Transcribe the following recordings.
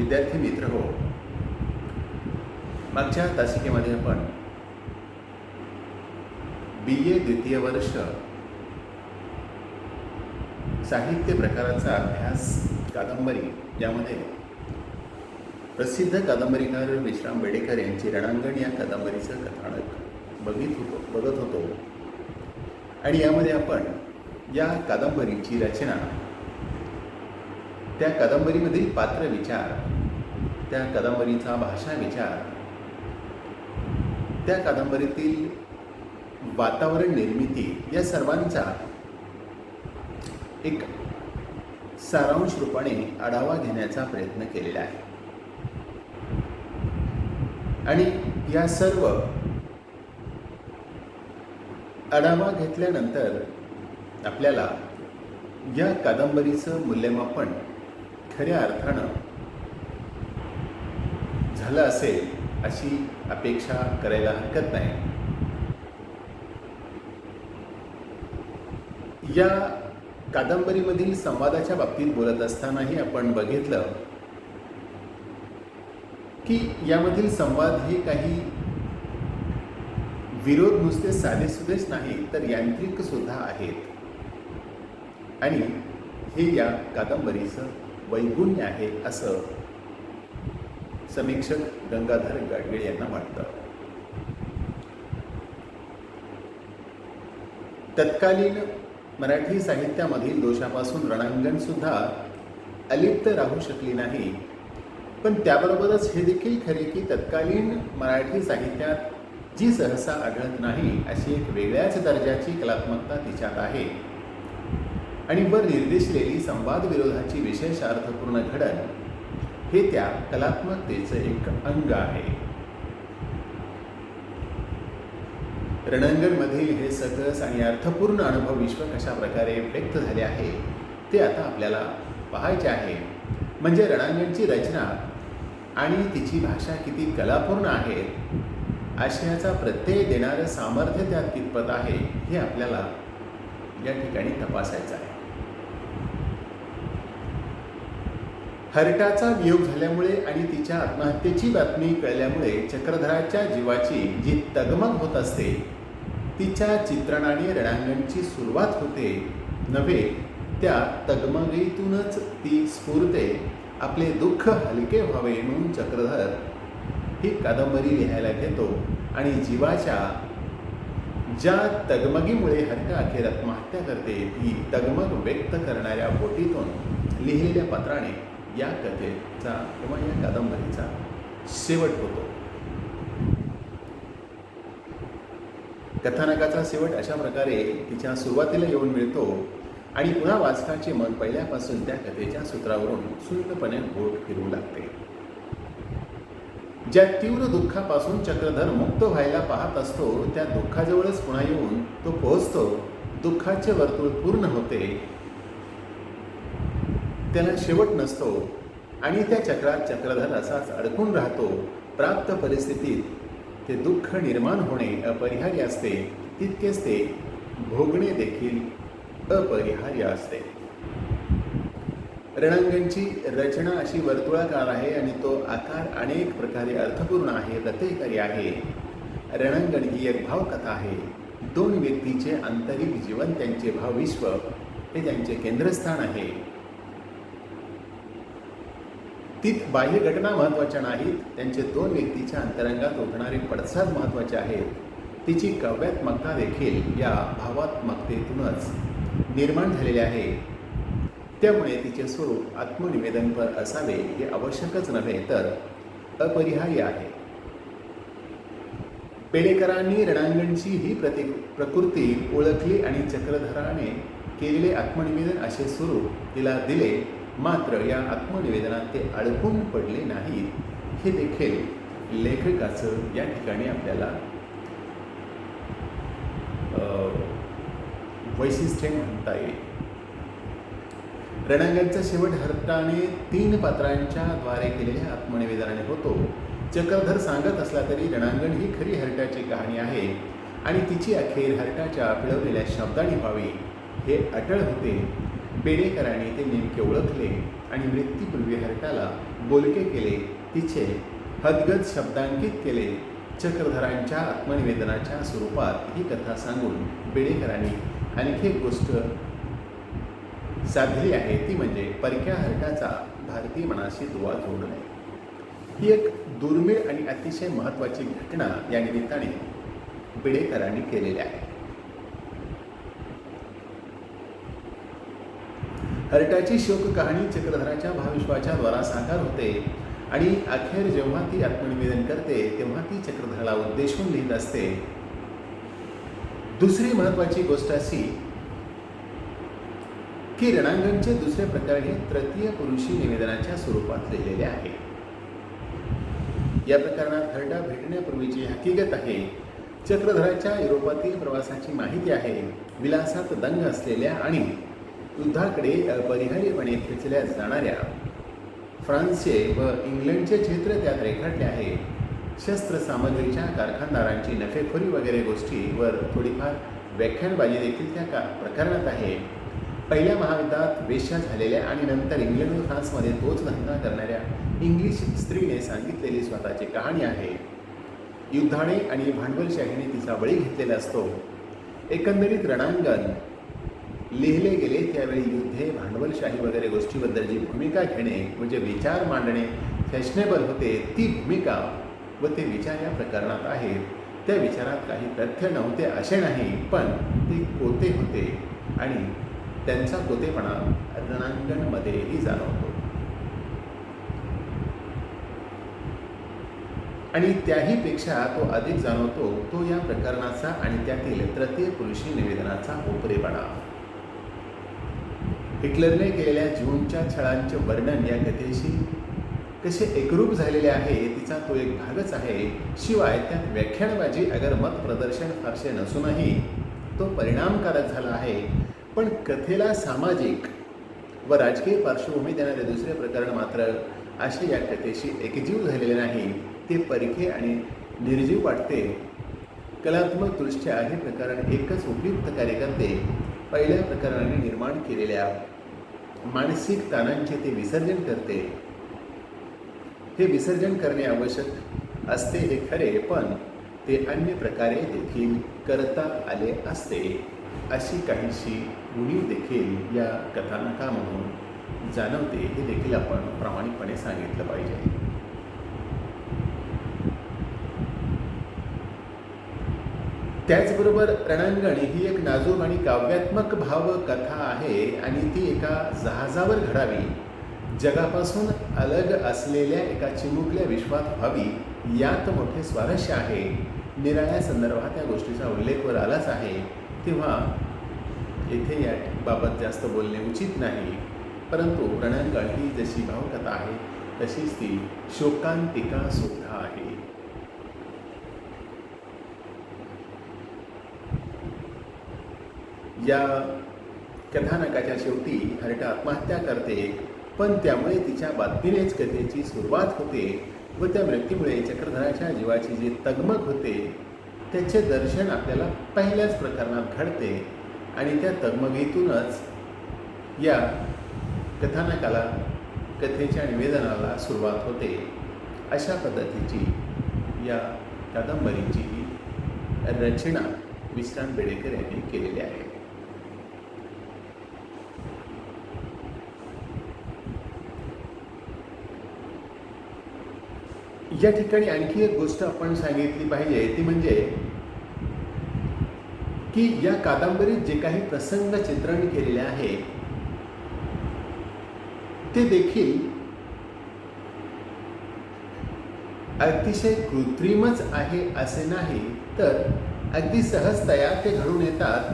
विद्यार्थी मित्र हो. मागच्या तासिकेमध्ये आपण बी ए द्वितीय वर्ष साहित्य प्रकाराचा अभ्यास कादंबरी यामध्ये प्रसिद्ध कादंबरीकार विश्राम बेडेकर यांची रणांगण या कादंबरीचं कथानक बघित होतो बघत होतो. आणि यामध्ये आपण या कादंबरीची रचना त्या कादंबरीमधील पात्र विचार त्या कादंबरीचा भाषा विचार. त्या कादंबरीतील वातावरण निर्मिती या सर्वांचा एक सारांश रूपाने आढावा घेण्याचा प्रयत्न केलेला आहे. आणि या सर्व आढावा घेतल्यानंतर आपल्याला या कादंबरीचं मूल्यमापन खऱ्या अर्थानं झालं असेल अशी अपेक्षा करायला हरकत नाही. या कादंबरीमधील संवादाच्या बाबतीत बोलत असतानाही आपण बघितलं की यामधील संवाद हे काही विरोध नुसते साधेसुधेच नाही तर यांत्रिक सुद्धा आहेत. आणि हे या कादंबरीचं वैगुण्य आहे असं समीक्षक गंगाधर गाडगीळ यांना वाटतं तत्कालीन मराठी साहित्यामधील दोषापासून रणांगण सुद्धा अलिप्त राहू शकली नाही. पण त्याबरोबरच हे देखील खरे की तत्कालीन मराठी साहित्यात जी सहसा आढळत नाही अशी एक वेगळ्याच दर्जाची कलात्मकता तिच्यात आहे. आणि वर निर्देशलेली संवाद विरोधाची विशेष अर्थपूर्ण घडण हे त्या कलात्मकतेचं एक अंग आहे. रणंगणमधील हे सकस आणि अर्थपूर्ण अनुभव विश्व कशा प्रकारे व्यक्त झाले आहे ते आता आपल्याला पाहायचे आहे. म्हणजे रणांगणची रचना आणि तिची भाषा किती कलापूर्ण आहे आशयाचा प्रत्यय देणारं सामर्थ्य त्यात कितपत आहे हे आपल्याला या ठिकाणी तपासायचं आहे. हर्टाचा वियोग झाल्यामुळे आणि तिच्या आत्महत्येची बातमी कळल्यामुळे चक्रधराच्या जीवाची जी तगमग होत असते तिच्या चित्रणाने रणांगणची सुरुवात होते. नव्हे त्या तगमगीतूनच ती स्फूर्ते आपले दुःख हलके व्हावे म्हणून चक्रधर ही कादंबरी लिहायला घेतो आणि जीवाच्या ज्या तगमगीमुळे हरका अखेर आत्महत्या करते ती तगमग व्यक्त करणाऱ्या बोटीतून लिहिलेल्या पत्राने या कथेचा किंवा या कादंबरीचा शेवट होतो. कथानकाचा शेवट अशा प्रकारे तिच्या सुरुवातीला येऊन मिळतो आणि पुन्हा वाचकाचे मन पहिल्यापासून त्या कथेच्या सूत्रावरून सुंदरपणे बोट फिरू लागते. ज्या तीव्र दुःखापासून चक्रधर मुक्त व्हायला पाहत असतो त्या दुःखाजवळच पुन्हा येऊन तो पोहोचतो. दुःखाचे वर्तुळ पूर्ण होते. त्याला शेवट नसतो आणि त्या चक्रात चक्रधर असाच अडकून राहतो. प्राप्त परिस्थितीत ते दुःख निर्माण होणे अपरिहार्य असते. तितकेच ते भोगणे देखील अपरिहार्य असते. रणांगणची रचना अशी वर्तुळाकार आहे आणि तो आकार अनेक प्रकारे अर्थपूर्ण आहे रतेकारी आहे. रणांगण ही एक भावकथा आहे. दोन व्यक्तीचे आंतरिक जीवन त्यांचे भावविश्व हे त्यांचे केंद्रस्थान आहे. ती बाह्य घटना महत्त्वाच्या नाहीत. त्यांचे दोन व्यक्तीच्या अंतरंगात उठणारे पडसाद महत्त्वाचे आहेत. तिची काव्यात्मकता देखील या भावात्मकतेतूनच निर्माण झालेले आहे. त्यामुळे तिचे स्वरूप आत्मनिवेदनपर असावे हे आवश्यकच नव्हे तर अपरिहार्य आहे. पेडेकरांनी रणांगणची ही प्रति प्रकृती ओळखली आणि चक्रधराने केलेले आत्मनिवेदन असे स्वरूप तिला दिले मात्र या आत्मनिवेदनात ते अडकून पडले नाहीत. हे देखील लेखकाचं या ठिकाणी आपल्याला वैशिष्ट्य म्हणता येईल. रणांगणचा शेवट हर्ताने तीन पात्रांच्या द्वारे केलेल्या आत्मनिवेदनाने होतो. चक्रधर सांगत असला तरी रणांगण ही खरी हरटाची कहाणी आहे आणि तिची अखेर हरटाच्या पिळवलेल्या शब्दाने व्हावी हे अटळ होते. बेडेकरांनी ते नेमके ओळखले आणि मृत्यूपूर्वी हरटाला बोलके केले. तिचे हदगत शब्दांकित केले. चक्रधरांच्या आत्मनिवेदनाच्या स्वरूपात ही कथा सांगून बेडेकरांनी आणखी एक गोष्ट साधली आहे. ती म्हणजे परक्या हरटाचा भारतीय मनाशी दुवा जोडणे. ही एक दुर्मिळ आणि अतिशय महत्त्वाची घटना या निमित्ताने बेडेकरांनी केलेली आहे. हरटाची शोक कहाणी चक्रधराच्या भाविश्वाच्या द्वारा साकार होते. आणि अखेर जेव्हा ती आत्मनिवेदन करते तेव्हा ती चक्रधराला उद्देशून लिहित असते. दुसरी महत्वाची गोष्ट अशी की रणांगणचे दुसरे प्रकार हे तृतीय पुरुषी निवेदनाच्या स्वरूपात लिहिलेले आहे. या प्रकरणात हरडा भेटण्यापूर्वीची हकीकत आहे. चक्रधराच्या युरोपातील प्रवासाची माहिती आहे. विलासात दंग असलेल्या आणि युद्धाकडे अपरिहार्यपणे खेचल्या जाणाऱ्या फ्रान्सचे व इंग्लंडचे क्षेत्र त्यात रेखाटले आहे. शस्त्रसामग्रीच्या कारखानदारांची नफेखोरी वगैरे गोष्टीवर थोडीफार व्याख्यानबाजी देखील त्या का प्रकरणात आहे. पहिल्या महायुद्धात वेश्या झालेल्या आणि नंतर इंग्लंड व फ्रान्समध्ये तोच धंदा करणाऱ्या इंग्लिश स्त्रीने सांगितलेली स्वतःची कहाणी आहे. युद्धाने आणि भांडवलशाहीने तिचा बळी घेतलेला असतो. एकंदरीत रणांगण लिहिले गेले त्यावेळी युद्धे भांडवलशाही वगैरे गोष्टीबद्दल जी भूमिका घेणे म्हणजे विचार मांडणे फॅशनेबल होते ती भूमिका व ते विचार या प्रकरणात आहेत. त्या विचारात काही तथ्य नव्हते असे नाही पण ते कोते होते आणि त्यांचा कोतेपणा रणांगणमध्येही जाणवतो. आणि त्याहीपेक्षा तो अधिक जाणवतो तो या प्रकरणाचा आणि त्यातील तृतीय पुरुषी निवेदनाचा उपरेपणा. हिटलरने केलेल्या जूनच्या छळांचे वर्णन या कथेशी कसे एकरूप झालेले आहे तिचा तो एक भागच आहे. शिवाय त्यात व्याख्यानबाजी अगर मत प्रदर्शन फारसे नसूनही तो परिणामकारक झाला आहे. पण कथेला सामाजिक व राजकीय पार्श्वभूमी देणारे दुसरे प्रकरण मात्र असे या कथेशी एकजीव झालेले नाही. ते परखे आणि निर्जीव वाटते. कलात्मक दृष्ट्या हे प्रकरण एकच उपयुक्त कार्य करते. पहिल्या प्रकरणाने निर्माण केलेल्या मानसिक ताणांचे ते विसर्जन करते. हे विसर्जन करणे आवश्यक असते हे खरे पण ते अन्य प्रकारे देखील करता आले असते अशी काहीशी उणीव देखील या कथानकामधून जाणवते हे देखील आपण प्रामाणिकपणे सांगितलं पाहिजे. त्याचबरोबर रणांगण ही एक नाजूक आणि काव्यात्मक भाव कथा आहे आणि ती एका जहाजावर घडावी. जगापासून अलग असलेल्या एका चिमुकल्या विश्वात व्हावी यात मोठे स्वारस्य आहे. निराळ्या संदर्भात या गोष्टीचा उल्लेख वर आलाच आहे. तेव्हा येथे या बाबत जास्त बोलणे उचित नाही. परंतु रणांगण ही जशी भावकथा आहे तशीच ती शोकांतिका सुद्धा आहे या कथानकाच्या शेवटी हरटा आत्महत्या करते पण त्यामुळे तिच्या बातमीनेच कथेची सुरुवात होते व त्या मृत्यूमुळे चक्रधराच्या जीवाची जी तगमग होते त्याचे दर्शन आपल्याला पहिल्याच प्रकरणात घडते आणि त्या तगमगीतूनच या कथानकाला कथेच्या निवेदनाला सुरुवात होते. अशा पद्धतीची या कादंबरीची रचना विश्राम बेडेकर यांनी केलेली आहे. या ठिकाणी आणखी एक गोष्ट आपण सांगितली पाहिजे ती म्हणजे की या कादंबरीत जे काही प्रसंग चित्रण केलेले आहे ते देखील अतिशय कृत्रिमच आहे असे नाही तर अगदी सहजतया ते घडून येतात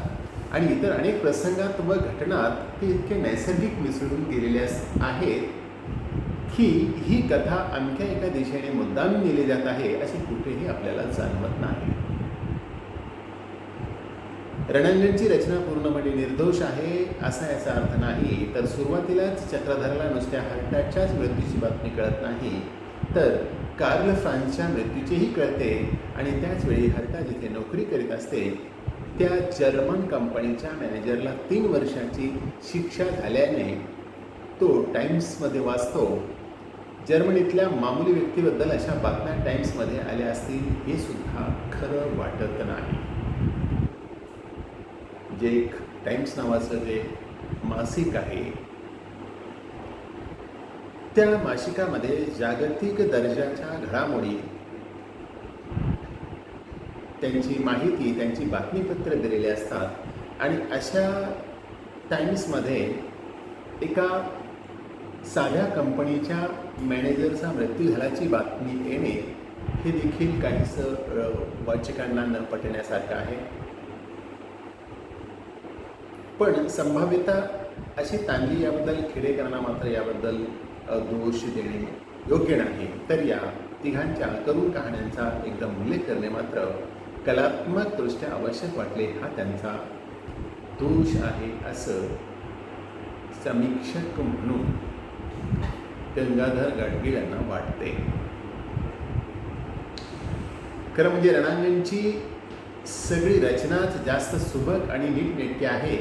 आणि इतर अनेक प्रसंगात व घटनात ते इतके नैसर्गिक मिसळून गेलेले आहेत. की ही कथा आणख्या एका दिशेने मुद्दाम नेली जात आहे अशी कुठेही आपल्याला जाणवत नाही. रणंजनची रचना पूर्णपणे निर्दोष आहे असा याचा अर्थ नाही. तर सुरुवातीलाच चक्रधरला नुसत्या हर्टाच्याच मृत्यूची बातमी कळत नाही. तर कार्ल फ्रान्सच्या मृत्यूचीही कळते आणि त्याचवेळी हर्टा जिथे नोकरी करीत असते त्या जर्मन कंपनीच्या मॅनेजरला तीन वर्षाची शिक्षा झाल्याने तो टाइम्समध्ये वाचतो. जर्मनीतल्या मामूली व्यक्तीबद्दल अशा बातम्या टाइम्समध्ये आल्या असतील हे सुद्धा खरं वाटत नाही. जे एक टाइम्स नावाचं जे मासिक आहे त्या मासिकामध्ये जागतिक दर्जाच्या घडामोडी त्यांची माहिती त्यांची बातमीपत्र दिलेली असतात आणि अशा टाइम्समध्ये एका साध्या कंपनीच्या मॅनेजरचा मृत्यू झाल्याची बातमी येणे हे देखील काहीसं वाचकांना न पटण्यासारखं आहे. पण संभाव्यता अशी ताणली याबद्दल खेडेकरांना मात्र याबद्दल दोष देणे योग्य नाही. तर या तिघांच्या करुण कहाण्यांचा एकदम उल्लेख करणे मात्र कलात्मकदृष्ट्या आवश्यक वाटले हा त्यांचा दोष आहे असं समीक्षक म्हणून गंगाधर गाडगीळ यांना वाटते. खरं म्हणजे रणांगणची सगळी रचनाच जास्त सुबक आणि नीटनेटकी आहे.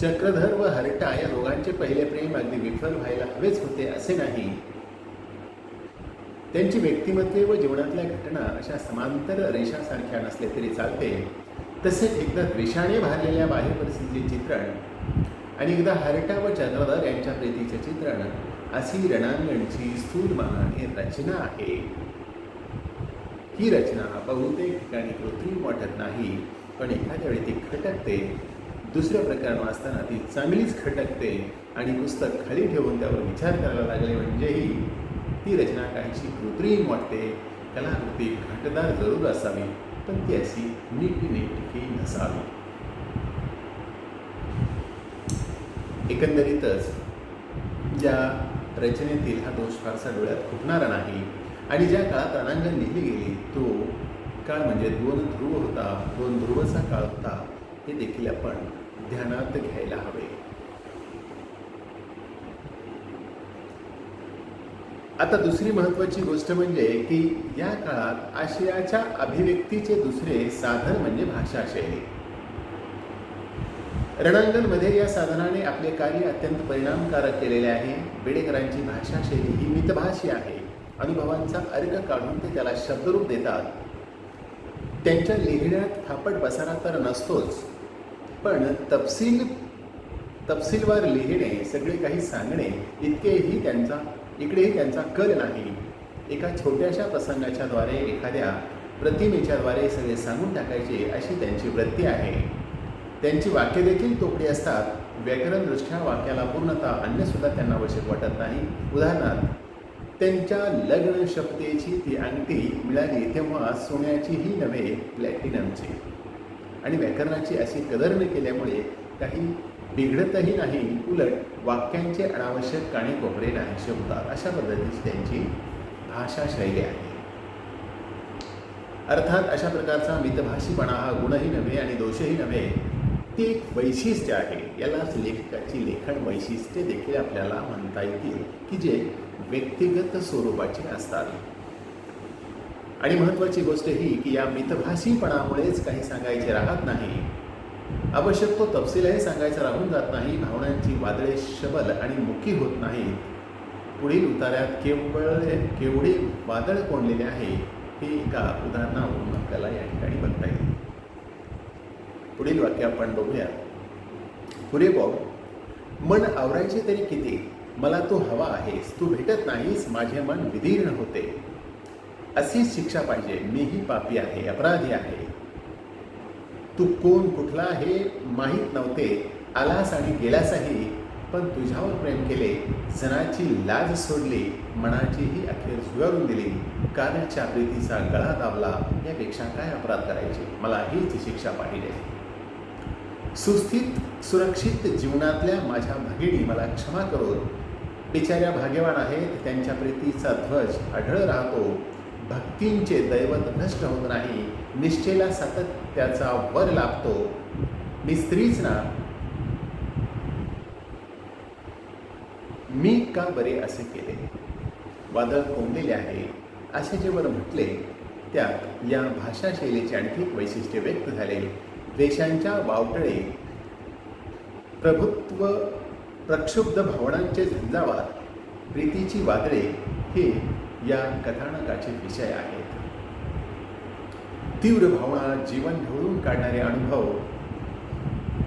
चक्रधर व हरटा या दोघांचे पहिले प्रेम अगदी विफल व्हायला हवेच होते असे नाही. त्यांची व्यक्तिमत्वे व जीवनातल्या घटना अशा समांतर रेषासारख्या नसले तरी चालते. तसेच एकदा द्वेषाने भारलेल्या बाह्य परिस्थितीचे चित्रण आणि एकदा हरटा व चंद्रधर यांच्या प्रीतीचे चित्रण अशी रणांगणची स्थूलमानाने रचना आहे. ही रचना बहुतेक ठिकाणी कृत्रिम वाटत नाही पण एखाद्या वेळी ती खटकते दुसरं प्रकरण वाचताना ती चांगलीच खटकते आणि पुस्तक खाली ठेवून त्यावर विचार करायला लागले म्हणजेही ती रचना काहीशी कृत्रिम वाटते. कलाकृती घटदार जरूर असावी पण ती अशी नीटनेटकी नसावी. एकंदरीतच ज्या रचनेतील हा दोष फारसा डोळ्यात खुपणारा नाही. आणि ज्या काळात रणांगण लिहिली गेली तो काळ म्हणजे दोन ध्रुव होता. दोन ध्रुवचा काळ होता. हे देखील आपण ध्यानात घ्यायला हवे. आता दुसरी महत्त्वाची गोष्ट म्हणजे की या काळात आशियाच्या अभिव्यक्तीचे दुसरे साधन म्हणजे भाषा शैली. रणांगणमध्ये या साधनाने आपले कार्य अत्यंत परिणामकारक केलेले आहे. बेडेकरांची भाषाशैली ही मितभाषी आहे. अनुभवांचा अर्क काढून ते त्याला शब्दरूप देतात. त्यांच्या लिहिण्यात थापट बसारा तर नसतोच पण तपशील तपशीलवार लिहिणे सगळे काही सांगणे इतकेही त्यांचा इकडेही त्यांचा कल नाही. एका छोट्याशा प्रसंगाच्याद्वारे एखाद्या प्रतिमेच्याद्वारे सगळे सांगून टाकायचे अशी त्यांची वृत्ती आहे. त्यांची वाक्य देखील तोकडी असतात. व्याकरणदृष्ट्या वाक्याला पूर्णतः अन्यसुद्धा त्यांना आवश्यक वाटत नाही. उदाहरणार्थ त्यांच्या लग्न शपथेची ती अंगठी मिळाली तेव्हा सोन्याचीही नव्हे प्लॅटिनमची. आणि व्याकरणाची अशी कदर न केल्यामुळे काही बिघडतही नाही उलट वाक्यांचे अनावश्यक काणे कोपरे नाहीसे होतात. अशा पद्धतीची त्यांची भाषा शैली आहे. अर्थात अशा प्रकारचा मितभाषीपणा हा गुणही नव्हे आणि दोषही नव्हे ते एक वैशिष्ट्य आहे. यालाच लेखकाची लेखन वैशिष्ट्ये देखील आपल्याला म्हणता येतील की जे व्यक्तिगत स्वरूपाचे असतात. आणि महत्त्वाची गोष्ट ही की या मितभाषीपणामुळेच काही सांगायचे राहत नाही. आवश्यक तो तपशीलही सांगायचा राहून जात नाही भावनांची वादळे शबल आणि मुखी होत नाहीत. पुढील उतार्यात केवळ केवढे वादळ कोंडलेले आहे हे एका उदाहरणावरून आपल्याला या ठिकाणी बघता येईल. पुढील वाक्य आपण बघूया. पुरे बॉब मन आवरायचे तरी किती? मला तू हवा आहेस तू भेटत नाहीस. माझे मन विदीर्ण होते. अशीच शिक्षा पाहिजे. मीही पापी आहे. अपराधी आहे. तू कोण कुठला हे माहीत नव्हते. आलास आणि गेलासही. पण तुझ्यावर प्रेम केले. सणाची लाज सोडली. मनाचीही अखेर झुगारून दिली. कालच्या प्रीतीचा गळा दाबला. यापेक्षा काय अपराध करायचे? मला हीच शिक्षा पाहिजे. सुस्थित सुरक्षित जीवनातल्या माझ्या भगिनी मला क्षमा करून बिचाऱ्या भाग्यवान आहेत त्यांच्या प्रीतीचा ध्वज आढळ राहतो. भक्तींचे दैवत नष्ट होत नाही निष्ठेला सातत्याचा वर लाभतो. मी स्त्रीच ना? मी का बरे असे केले? वादळ कोंबलेले आहे. असे जे वर म्हटले त्यात या भाषाशैलीचे आणखी एक वैशिष्ट्य व्यक्त झाले. देशांच्या वावटळे प्रभुत्व प्रक्षुब्ध भावनांचे झंझावात प्रीतीची वादळे हे या कथानकाचे विषय आहेत. तीव्र भावना जीवन ढवळून काढणारे अनुभव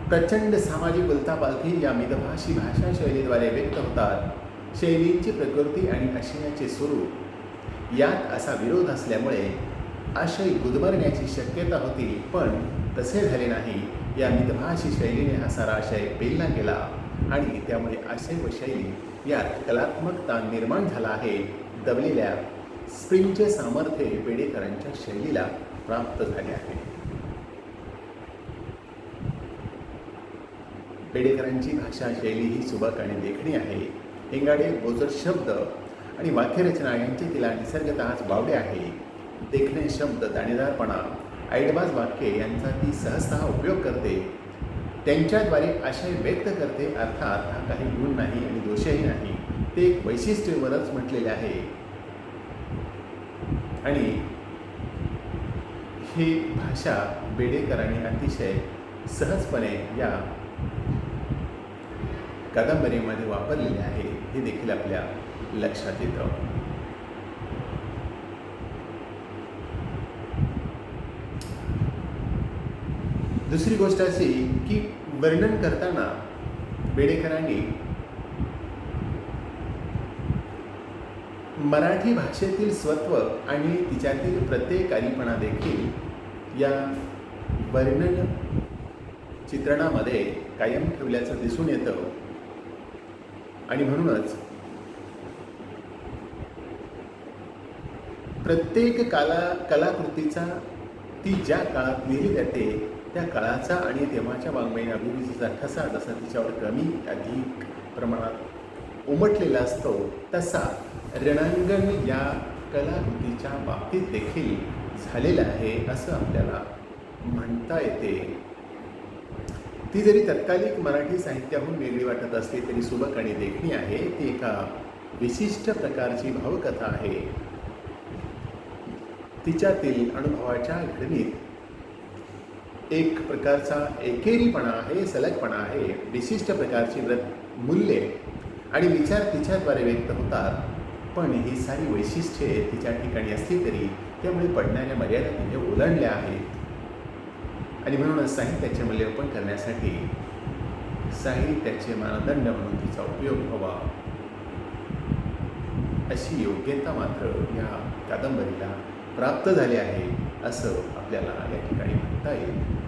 प्रचंड सामाजिक उलथापालथी या मितभाषी भाषा शैलीद्वारे व्यक्त होतात शैलींची प्रकृती आणि आशयाचे स्वरूप यात असा विरोध असल्यामुळे आशय गुदमरण्याची शक्यता होती पण तसे झाले नाही. या मितभाषी शैलीने हा सारा आशय पेलला गेला आणि त्यामुळे आशय व शैली यात कलात्मक ताण निर्माण झाला आहे. दबलेल्या स्प्रिंगचे सामर्थ्य पेडेकरांच्या शैलीला प्राप्त झाले आहे. पेडेकरांची भाषा शैली ही सुबक आणि देखणी आहे. हिंगाडे बोजर शब्द आणि वाक्यरचना यांचे तिला निसर्गतःच बावडे आहे. देखणे शब्द दाणेदारपणा. ऐडबाज वाक्ये यांचा ती सहजतः उपयोग करते. त्यांच्याद्वारे आशय व्यक्त करते अर्थात हा काही गुण नाही आणि दोषही नाही. ते एक वैशिष्ट्यवरच म्हटलेले आहे. आणि ही भाषा बेडेकरांनी अतिशय सहजपणे या कादंबरीमध्ये वापरलेले आहे. हे देखील आपल्या लक्षात येतं. दुसरी गोष्ट अशी की वर्णन करताना बेडेकरांनी मराठी भाषेतील स्वत्व आणि तिच्यातील प्रत्येक आलीपणा देखील या वर्णन चित्रणामध्ये कायम ठेवल्याचं दिसून येतं. आणि म्हणूनच प्रत्येक काला कलाकृतीचा ती ज्या काळात लिहिली जाते त्या काळाचा आणि तेव्हाच्या वाङ्मयीन अभिरुचीचा ठसा जसा तिच्यावर कमी अधिक प्रमाणात उमटलेला असतो तसा रणांगण या कलाकृतीच्या बाबतीत देखील झालेलं आहे असं आपल्याला म्हणता येते. ती जरी तत्कालिक मराठी साहित्याहून वेगळी वाटत असली तरी सुबक आणि देखणी आहे ती एका विशिष्ट प्रकारची भावकथा आहे. तिच्यातील अनुभवाच्या घडणीत एक प्रकारचा एकेरीपणा आहे सलगपणा आहे विशिष्ट प्रकारची व्रत मूल्ये आणि विचार तिच्याद्वारे व्यक्त होतात. पण ही सारी वैशिष्ट्ये तिच्या ठिकाणी असली तरी त्यामुळे पडणाऱ्या मर्यादा तिने ओलांडल्या आहेत. आणि म्हणूनच साहित्याचे मूल्यमापन करण्यासाठी साहित्याचे मानदंड म्हणून तिचा उपयोग व्हावा. अशी योग्यता मात्र या कादंबरीला प्राप्त झाली आहे असं आपल्याला या ठिकाणी म्हणता येईल.